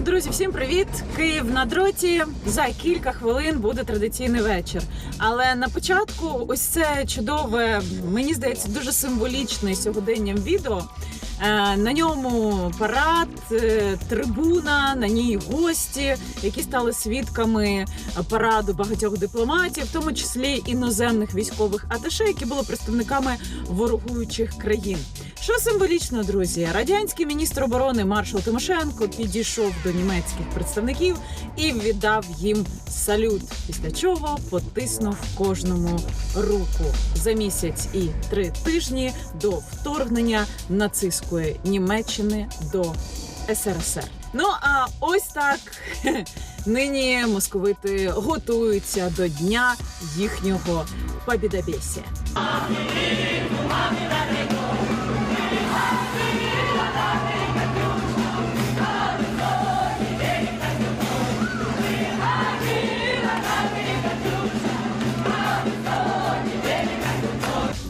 Друзі, всім привіт! Київ на дроті. За кілька хвилин буде традиційний вечір. Але на початку, ось це чудове, мені здається, дуже символічне сьогоденням відео. Е, На ньому парад, е, трибуна, на ній гості, які стали свідками параду багатьох дипломатів, в тому числі іноземних військових аташе, які були представниками ворогуючих країн. Що символічно, друзі, радянський міністр оборони маршал Тимошенко підійшов до німецьких представників і віддав їм салют. Після чого потиснув кожному руку за місяць і три тижні до вторгнення нацистської Німеччини до СРСР. Ну а ось так нині московити готуються до дня їхнього побідобєсія.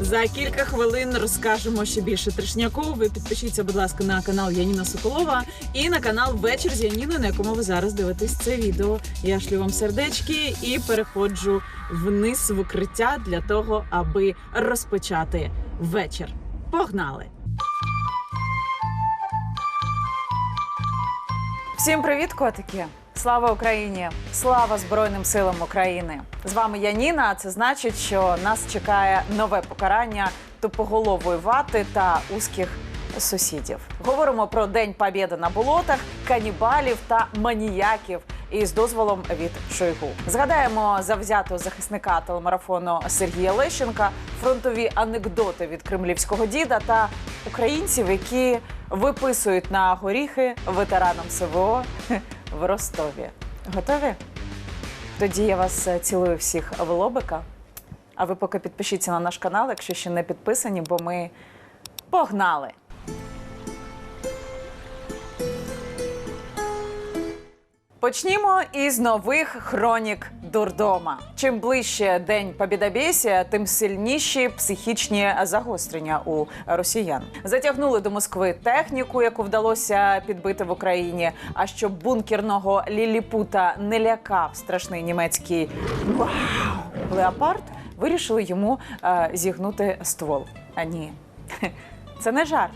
За кілька хвилин розкажемо ще більше трешняку. Ви підпишіться, будь ласка, на канал Яніна Соколова і на канал Вечір з Яніною, на якому ви зараз дивитесь це відео. Я шлю вам сердечки і переходжу вниз в укриття для того, аби розпочати вечір. Погнали! Всім привіт, котики! Слава Україні! Слава Збройним силам України! З вами Яніна. а Це значить, що нас чекає нове покарання тупоголової вати та узких сусідів. Говоримо про День Побєди на болотах, канібалів та маніяків. І з дозволом від Шойгу згадаємо завзятого захисника телемарафону Сергія Лещенка, фронтові анекдоти від кремлівського діда та українців, які виписують на горіхи ветеранам СВО в Ростові. Готові? Тоді я вас е, цілую всіх в лобика. А ви поки підпишіться на наш канал, якщо ще не підписані, бо ми погнали! Почнімо із нових хронік дурдома. Чим ближче день Побєдобєсія, тим сильніші психічні загострення у росіян. Затягнули до Москви техніку, яку вдалося підбити в Україні. А щоб бункерного ліліпута не лякав страшний німецький вау, леопард, вирішили йому е, зігнути ствол. А ні, це не жарт.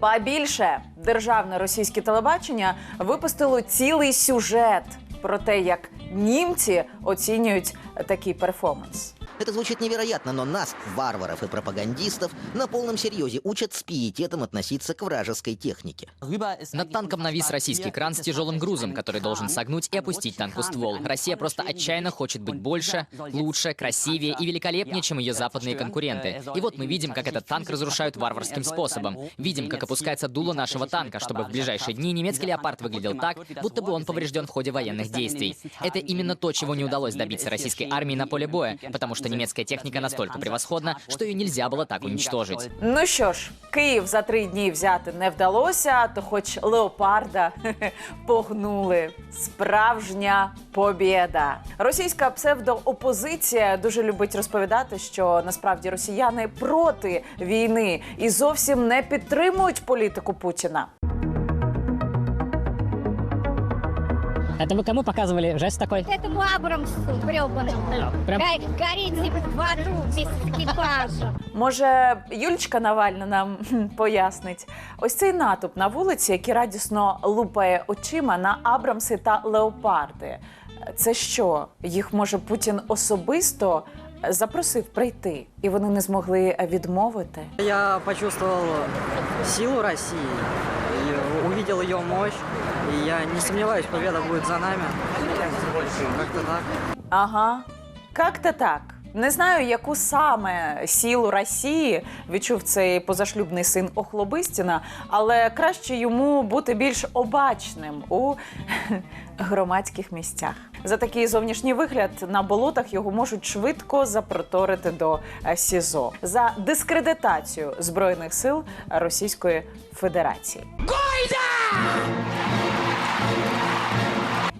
Ба більше державне російське телебачення випустило цілий сюжет про те, як німці оцінюють такий перформанс. Это звучит невероятно, но нас, варваров и пропагандистов, на полном серьезе учат с пиететом относиться к вражеской технике. Над танком навис российский кран с тяжелым грузом, который должен согнуть и опустить танку ствол. Россия просто отчаянно хочет быть больше, лучше, красивее и великолепнее, чем ее западные конкуренты. И вот мы видим, как этот танк разрушают варварским способом. Видим, как опускается дуло нашего танка, чтобы в ближайшие дни немецкий леопард выглядел так, будто бы он поврежден в ходе военных действий. Это именно то, чего не удалось добиться российской армии на поле боя, потому что немецкая техника настолько превосходна, что ее нельзя было так уничтожить. Ну що ж, Київ за три дні взяти не вдалося, то хоч леопарда погнули. Справжня побєда. Російська псевдоопозиція дуже любить розповідати, що насправді росіяни проти війни і зовсім не підтримують політику Путіна. Это вы кому показывали жест такой? Этому Абрамсу гребаному. Прям- Горите в аду без экипажа. Може, Юлічка Навальна нам хм, пояснить. Ось цей натовп на вулиці, який радісно лупає очима на Абрамси та леопарди. Це що? Їх може Путін особисто запросив прийти, і вони не змогли відмовити. Я почувствовал силу России, и увидел ее мощь, и я не сомневаюсь, победа будет за нами. Как-то так. Ага, як-то так. Не знаю, яку саме сілу Росії відчув цей позашлюбний син Охлобистіна, але краще йому бути більш обачним у громадських місцях. За такий зовнішній вигляд на болотах його можуть швидко запроторити до е, СІЗО за дискредитацію збройних сил Російської Федерації.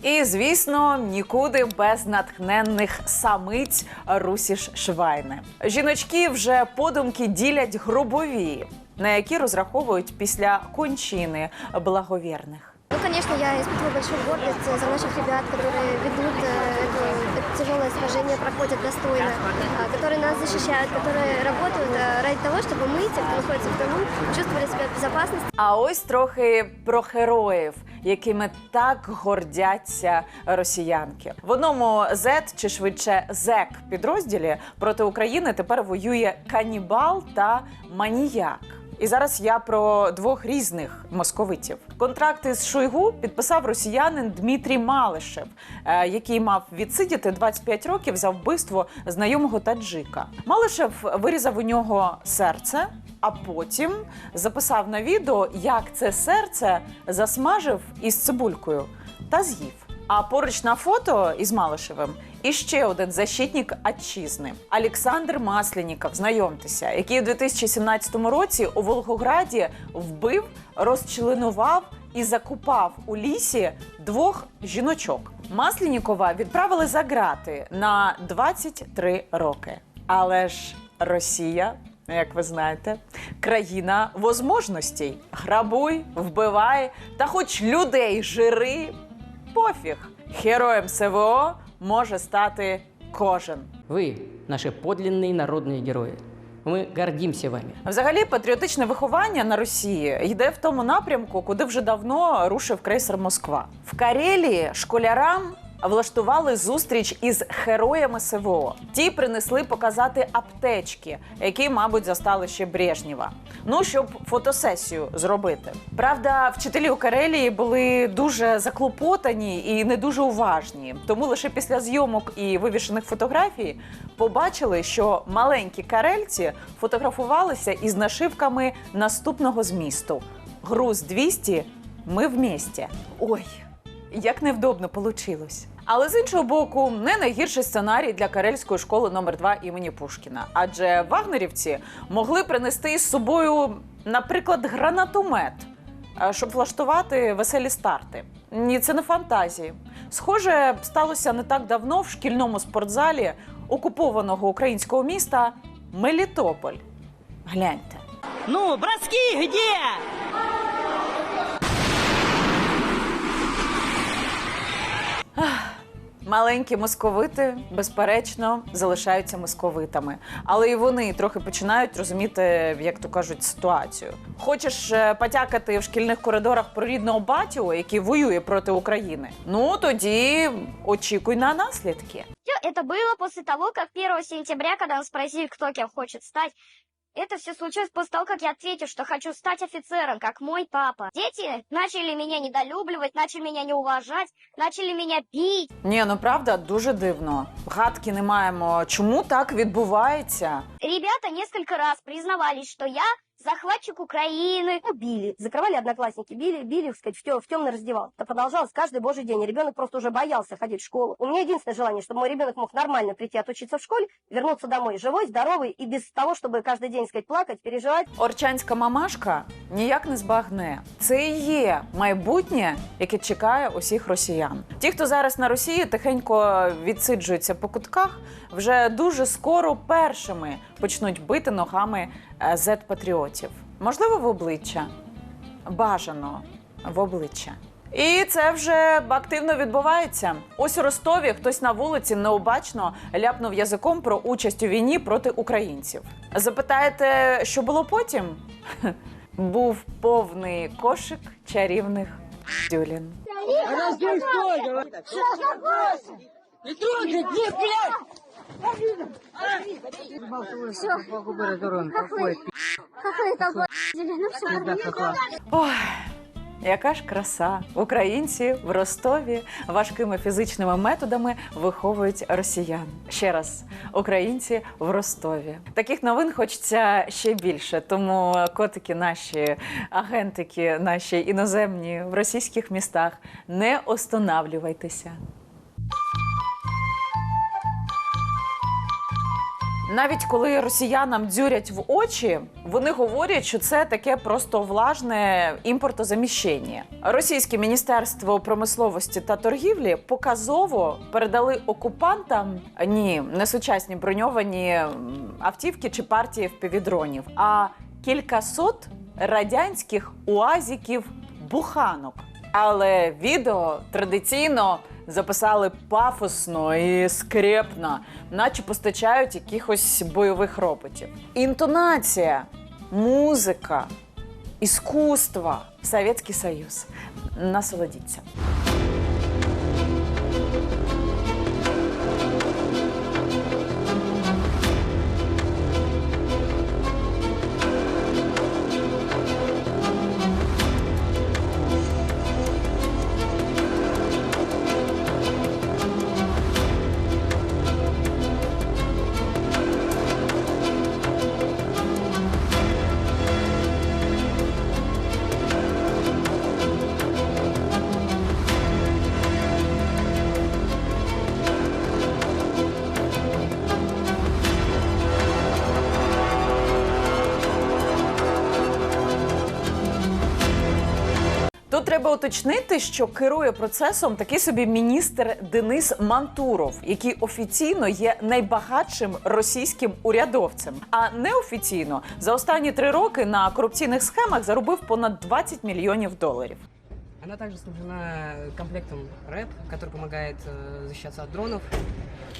І звісно, нікуди без натхненних самиць Русіш Швайне. Жіночки вже подумки ділять гробові, на які розраховують після кончини благовірних. Ну, конечно, я испытываю большую гордость за наших ребят, которые ведут э, это, это тяжелое сражение, проходят достойно, а, которые нас защищают, которые работают э, ради того, чтобы мы, те, кто находится в тылу, чувствовали себя в безопасности. А ось трохи про героїв, якими так гордяться росіянки. В одному Z, чи швидше ЗЕК підрозділі проти України тепер воює канібал та маніяк. І зараз я про двох різних московитів. Контракти з Шойгу підписав росіянин Дмитрій Малишев, е, який мав відсидіти 25 років за вбивство знайомого таджика. Малишев вирізав у нього серце, а потім записав на відео, як це серце засмажив із цибулькою та з'їв. А поруч на фото із Малишевим іще один защитник отчизни Олександр Масляніков. Знайомтеся, який у 2017 році у Волгограді вбив, розчленував і закупав у лісі двох жіночок. Маслянікова відправили за грати на 23 роки. Але ж Росія, як ви знаєте, країна возможностей. Грабуй, вбивай, та хоч людей жири, пофіг. Героєм СВО може стати кожен. Вы наши подлинные народные герои. Мы гордимся вами. Взагалі, патріотичне виховання на Росії йде в тому напрямку, куди вже давно рушив крейсер Москва. В Карелії школярам влаштували зустріч із героями СВО. Ті принесли показати аптечки, які, мабуть, застали ще Брежнєва. Ну, щоб фотосесію зробити. Правда, вчителі у Карелії були дуже заклопотані і не дуже уважні. Тому лише після зйомок і вивішених фотографій побачили, що маленькі карельці фотографувалися із нашивками наступного змісту: Груз 200, ми вместе. Ой, як невдобно получилось. Але з іншого боку, не найгірший сценарій для карельської школи номер 2 імені Пушкіна. Адже вагнерівці могли принести із собою, наприклад, гранатомет, е, щоб влаштувати веселі старти. Ні, це не фантазії. Схоже, сталося не так давно в шкільному спортзалі окупованого українського міста Мелітополь. Гляньте. Ну, броски где? Маленькі московити, безперечно, залишаються московитами, але і вони трохи починають розуміти, як то кажуть, ситуацію. Хочеш е, потякати в шкільних коридорах про рідного батю, який воює проти України? Ну тоді очікуй на наслідки. Всё это было после того, как 1 сентября, когда нас спросили, кто кем хочет стать, это все случилось после того, как я ответил, что хочу стать офицером, как мой папа. Дети начали меня недолюбливать, начали меня не уважать, начали меня бить. Ні, ну правда, дуже дивно. Гадки не маємо. Чому так відбувається? Ребята несколько раз признавались, что я захватчик Украины. Ну, били, закрывали одноклассники, били, били, так сказать, в, тем, в темный раздевал. Это продолжалось каждый божий день. Ребенок просто уже боялся ходить в школу. У меня единственное желание, чтобы мой ребенок мог нормально прийти отучиться в школе, вернуться домой живой, здоровый и без того, чтобы каждый день, сказать, плакать, переживать. Орчанська мамашка ніяк не збагне. Це і є майбутнє, яке чекає усіх росіян. Ті, хто зараз на Росії тихенько відсиджуються по кутках, вже дуже скоро першими почнуть бити ногами е, зет-патріотів. Можливо, в обличчя. Бажано в обличчя. І це вже активно відбувається. Ось у Ростові хтось на вулиці необачно ляпнув язиком про участь у війні проти українців. Запитаєте, що було потім? Був повний кошик чарівних дюлін. Ой, яка ж краса! Українці в Ростові важкими фізичними методами виховують росіян. Ще раз, українці в Ростові. Таких новин хочеться ще більше. Тому котики наші, агентики наші іноземні в російських містах не останавлювайтеся. Навіть коли росіянам дзюрять в очі, вони говорять, що це таке просто влажне імпортозаміщення. Російське міністерство промисловості та торгівлі показово передали окупантам ні, не сучасні броньовані автівки чи партії впівдронів, а кількасот радянських уазіків буханок. Але відео традиційно записали пафосно і скрепно, наче постачають якихось бойових роботів. Інтонація, музика, іскусство, Совєтський Союз. Насолодіться. треба уточнити, що керує процесом такий собі міністр Денис Мантуров, який офіційно є найбагатшим російським урядовцем. А неофіційно за останні три роки на корупційних схемах заробив понад 20 мільйонів доларів. Она также снабжена комплектом РЭП, который помогает э, защищаться от дронов.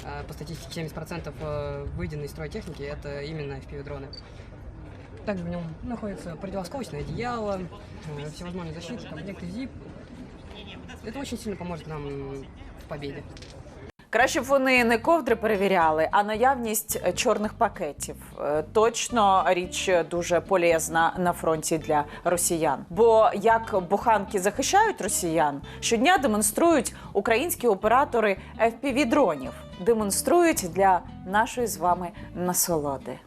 Э, по статистике 70% э, выйденной из строя техники это именно FPV-дроны. Также в нем находится противоосколочное одеяло, э, всевозможные защиты, комплекты ZIP. Это очень сильно поможет нам в победе. Краще б вони не ковдри перевіряли, а наявність е, чорних пакетів. Е, Точно річ дуже полезна на фронті для росіян. Бо як буханки захищають росіян, щодня демонструють українські оператори fpv дронів демонструють для нашої з вами насолоди.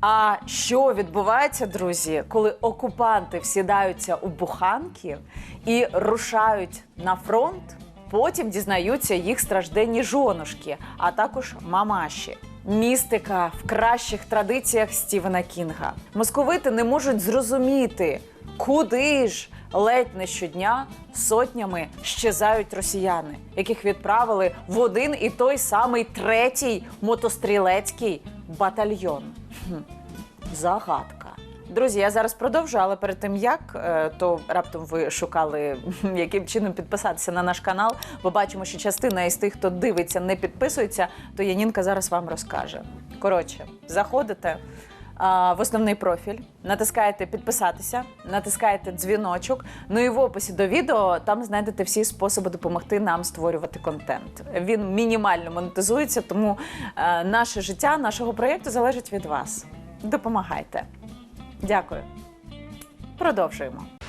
А що відбувається, друзі, коли окупанти всідаються у буханки і рушають на фронт? Потім дізнаються їх стражденні жонушки, а також мамаші. Містика в кращих традиціях Стівена Кінга. Московити не можуть зрозуміти, куди ж ледь не щодня сотнями щезають росіяни, яких відправили в один і той самий третій мотострілецький батальйон. Загадка. Друзі, я зараз продовжу, але перед тим як, е, то раптом ви шукали, яким чином підписатися на наш канал, бо бачимо, що частина із тих, хто дивиться, не підписується, то Янінка зараз вам розкаже. Коротше, заходите в основний профіль, натискаєте підписатися, натискаєте дзвіночок. Ну і в описі до відео там знайдете всі способи допомогти нам створювати контент. Він мінімально монетизується, тому е, наше життя нашого проєкту залежить від вас. Допомагайте. Дякую. Продовжуємо.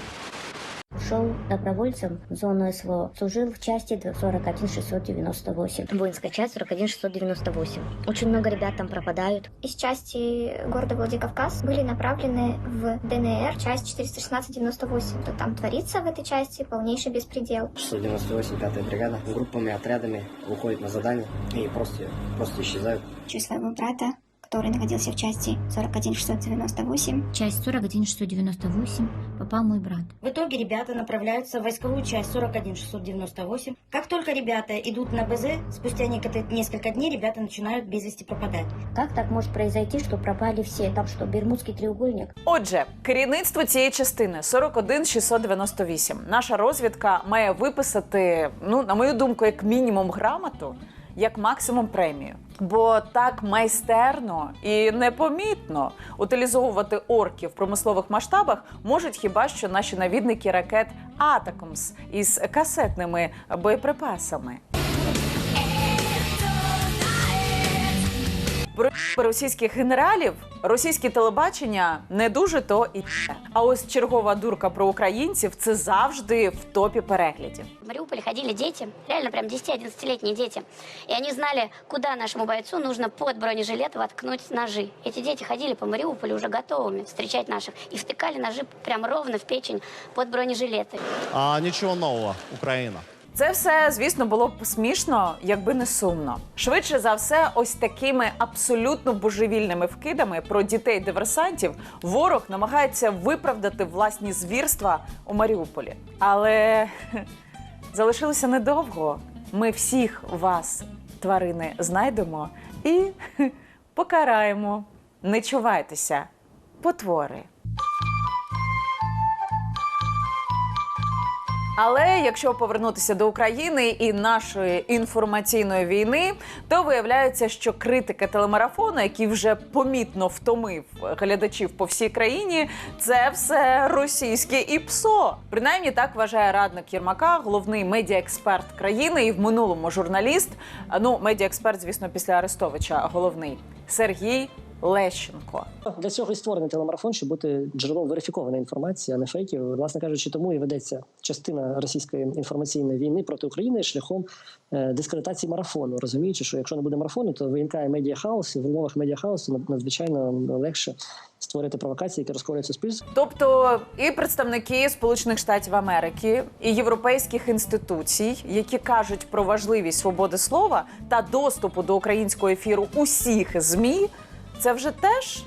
Ушел добровольцем в зону СВО. Служил в части 41698. Воинская часть 41698. Очень много ребят там пропадают. Из части города Владикавказ были направлены в ДНР, часть 416-98. Что там творится в этой части, полнейший беспредел. 698, 5 бригада, группами, отрядами уходит на задание и просто, просто исчезают. Через своего брата, который находился в части 41698. Часть 41698 попал мой брат. В итоге ребята направляются в войсковую часть 41698. Как только ребята идут на БЗ, спустя несколько дней ребята начинают без вести пропадать. Как так может произойти, что пропали все? Там что, Бермудский треугольник? Отже, керівництво цієї частини 41698. Наша розвідка має виписати, ну на мою думку, як мінімум грамоту, як максимум премію. Бо так майстерно і непомітно утилізовувати орків в промислових масштабах можуть хіба що наші навідники ракет Атакомс із касетними боєприпасами. про російських генералів російське телебачення не дуже то і те. А ось чергова дурка про українців це завжди в топі переглядів. В Мариуполе ходили дети, реально прям 10-11-летние дети. И они знали, куда нашему бойцу нужно под бронежилет воткнуть ножи. Эти дети ходили по Мариуполю уже готовыми встречать наших. И втыкали ножи прям ровно в печень под бронежилеты. А нічого нового, Україна. Це все, звісно, було б смішно, якби не сумно. Швидше за все, ось такими абсолютно божевільними вкидами про дітей-диверсантів ворог намагається виправдати власні звірства у Маріуполі. Але залишилося недовго. Ми всіх вас, тварини, знайдемо і покараємо. Не чувайтеся, потвори. Але якщо повернутися до України і нашої інформаційної війни, то виявляється, що критика телемарафону, який вже помітно втомив глядачів по всій країні, це все російське і ПСО. Принаймні так вважає радник Єрмака, головний медіаексперт країни і в минулому журналіст. Ну, медіаексперт, звісно, після Арестовича головний Сергій Лещенко. Для цього і створений телемарафон, щоб бути джерелом верифікованої інформації, а не фейків. Власне кажучи, тому і ведеться частина російської інформаційної війни проти України шляхом е, дискредитації марафону, розуміючи, що якщо не буде марафону, то виникає медіахаус, і в умовах медіахаусу над- надзвичайно легше створити провокації, які розколюють суспільство. Тобто і представники Сполучених Штатів Америки, і європейських інституцій, які кажуть про важливість свободи слова та доступу до українського ефіру усіх змі, це вже теж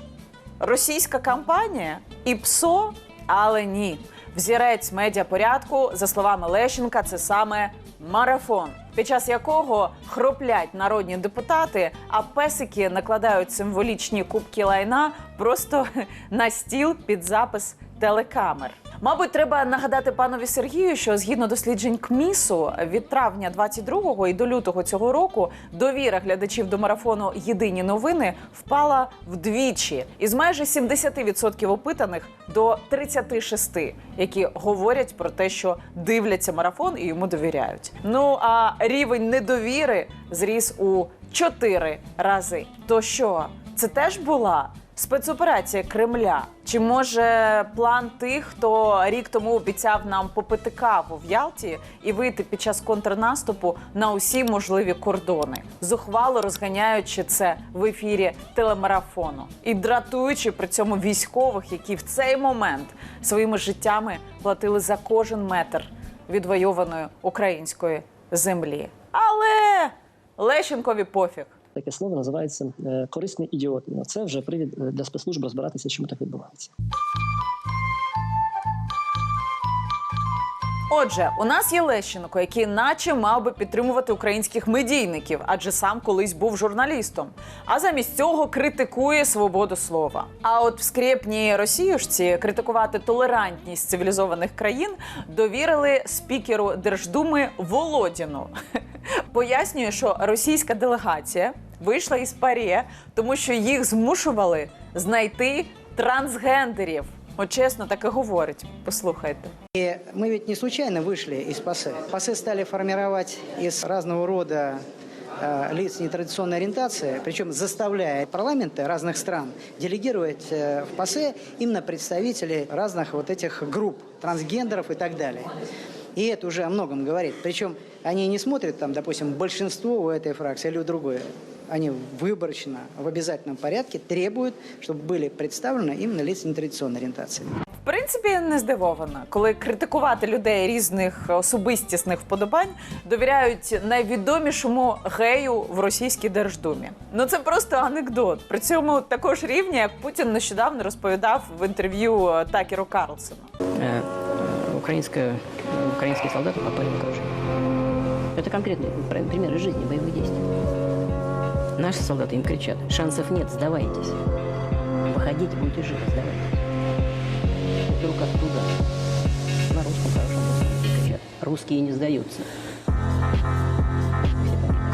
російська кампанія і ПСО, але ні. Взірець медіапорядку, за словами Лещенка, це саме марафон, під час якого хроплять народні депутати, а песики накладають символічні кубки лайна просто на стіл під запис телекамер. Мабуть, треба нагадати панові Сергію, що згідно досліджень КМІСу від травня 22-го і до лютого цього року довіра глядачів до марафону Єдині новини впала вдвічі із майже 70% опитаних до 36%, які говорять про те, що дивляться марафон і йому довіряють. Ну а рівень недовіри зріс у 4 рази. То що, це теж була спецоперація Кремля? Чи може план тих, хто рік тому обіцяв нам попити каву в Ялті і вийти під час контрнаступу на усі можливі кордони, зухвало розганяючи це в ефірі телемарафону і дратуючи при цьому військових, які в цей момент своїми життями платили за кожен метр відвойованої української землі. Але Лещенкові пофіг. Таке слово називається е, корисний ідіот. Ну, Це вже привід е, для спецслужб розбиратися, чому так відбувається. Отже, у нас є Лещенко, який наче мав би підтримувати українських медійників, адже сам колись був журналістом. А замість цього критикує свободу слова. А от в скрєпній росіюшці критикувати толерантність цивілізованих країн довірили спікеру Держдуми Володіну. Пояснює, що російська делегація вийшла із парі, тому що їх змушували знайти трансгендерів. От чесно, так і говорить. Послухайте. И мы ведь не случайно вышли из ПАСЕ. ПАСЕ стали формировать из разного рода э, лиц нетрадиционной ориентации, причем заставляя парламенты разных стран делегировать э, в ПАСЕ именно представителей разных вот этих групп, трансгендеров и так далее. И это уже о многом говорит. Причем они не смотрят там, допустим, большинство у этой фракции или у другой. Они выборочно, в обязательном порядке требуют, чтобы были представлены именно лица нетрадиционной ориентации. В принципі, не здивована, коли критикувати людей різних особистісних вподобань довіряють найвідомішому гею в російській держдумі. Ну це просто анекдот. При цьому також рівня, як Путін нещодавно розповідав в інтерв'ю е, Такеру Карлсону. Э, украинская, украинские солдаты попали в окружение. Это конкретные пр- примеры жизни, боевых действий. Наши солдаты им кричат, шансов нет, сдавайтесь. Выходите, будете живы, сдавайтесь. Вдруг оттуда на русском хорошем языке кричат, русские не сдаются. Все погибли.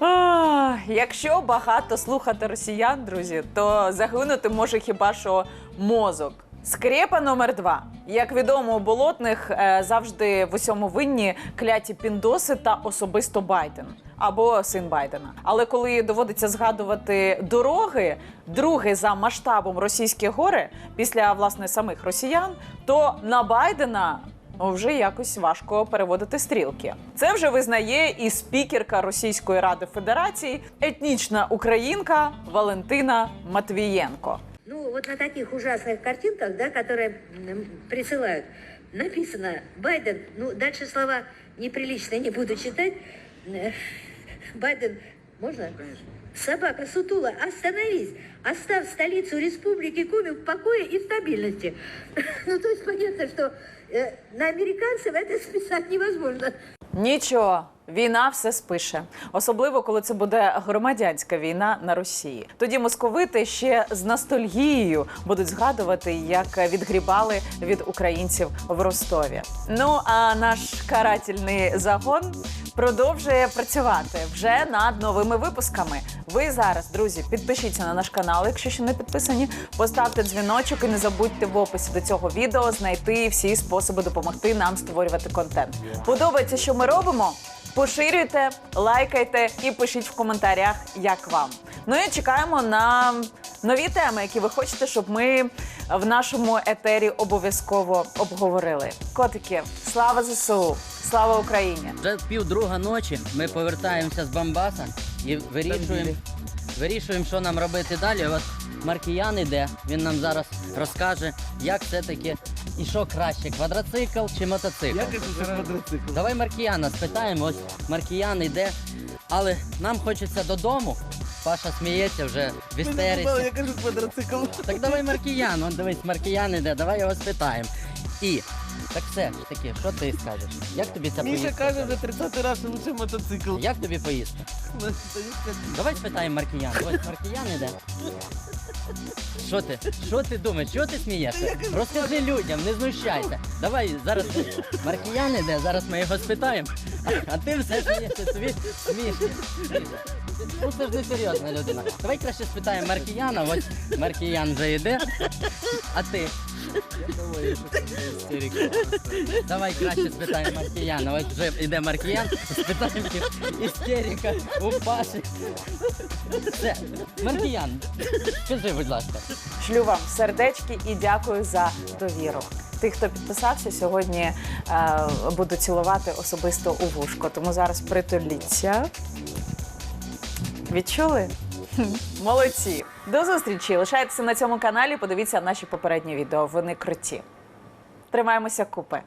А, якщо багато слухати росіян, друзі, то загинути може хіба що мозок. Скрепа номер два. Як відомо, у болотних е, завжди в усьому винні кляті піндоси та особисто Байден або син Байдена. Але коли доводиться згадувати дороги, друге за масштабом російські гори після власне самих росіян, то на Байдена вже якось важко переводити стрілки. Це вже визнає і спікерка Російської ради Федерації, етнічна українка Валентина Матвієнко. Ну, вот на таких ужасных картинках, да, которые присылают, написано Байден, ну, дальше слова неприлично не буду читать. Э, Байден, можно? Собака Сутула, остановись! Оставь столицу республики Куми в покое и стабильности. Ну, то есть понятно, что э, на американцев это списать невозможно. Нічого, війна все спише, особливо коли це буде громадянська війна на Росії. Тоді московити ще з ностальгією будуть згадувати, як відгрібали від українців в Ростові. Ну а наш карательний загон продовжує працювати вже над новими випусками. Ви зараз, друзі, підпишіться на наш канал, якщо ще не підписані. Поставте дзвіночок і не забудьте в описі до цього відео знайти всі способи допомогти нам створювати контент. Подобається, що ми робимо? Поширюйте, лайкайте і пишіть в коментарях, як вам. Ну і чекаємо на нові теми, які ви хочете, щоб ми в нашому етері обов'язково обговорили. Котики, слава ЗСУ! Слава Україні! Вже пів друга ночі ми повертаємося з Бамбаса і вирішуємо, вирішуємо, що нам робити далі. От Маркіян іде, він нам зараз розкаже, як все-таки і що краще, квадроцикл чи мотоцикл. Як це квадроцикл. Давай Маркіяна спитаємо. Ось Маркіян іде, але нам хочеться додому. Паша сміється вже в істериці. Я кажу квадроцикл. Так давай Маркіян, он дивись, Маркіян іде, давай його спитаємо. І так все ж таки, що ти скажеш? Як тобі ця Міша поїздка? каже вже 30 раз, лише мотоцикл. Як тобі поїздка? Давай спитаємо Маркіян. Ось Маркіян іде. Що ти? Що ти думаєш? Що ти смієшся? Розкажи людям, не знущайся. Давай зараз Маркіян іде, зараз ми його спитаємо. А ти все смієшся собі смішно. Ну це ж не серйозна людина. Давай краще спитаємо Маркіяна, ось Маркіян вже йде. А ти? Давай краще спитаємо Маркіяна. Ось вже йде Маркіян, спитаємо істерика у Паші. Все, Маркіян, скажи, будь ласка. Шлю вам сердечки і дякую за довіру. Тих, хто підписався, сьогодні е, буду цілувати особисто у вушко. Тому зараз притуліться. Відчули? Молодці. До зустрічі. Лишайтеся на цьому каналі. Подивіться наші попередні відео. Вони круті. Тримаємося купи.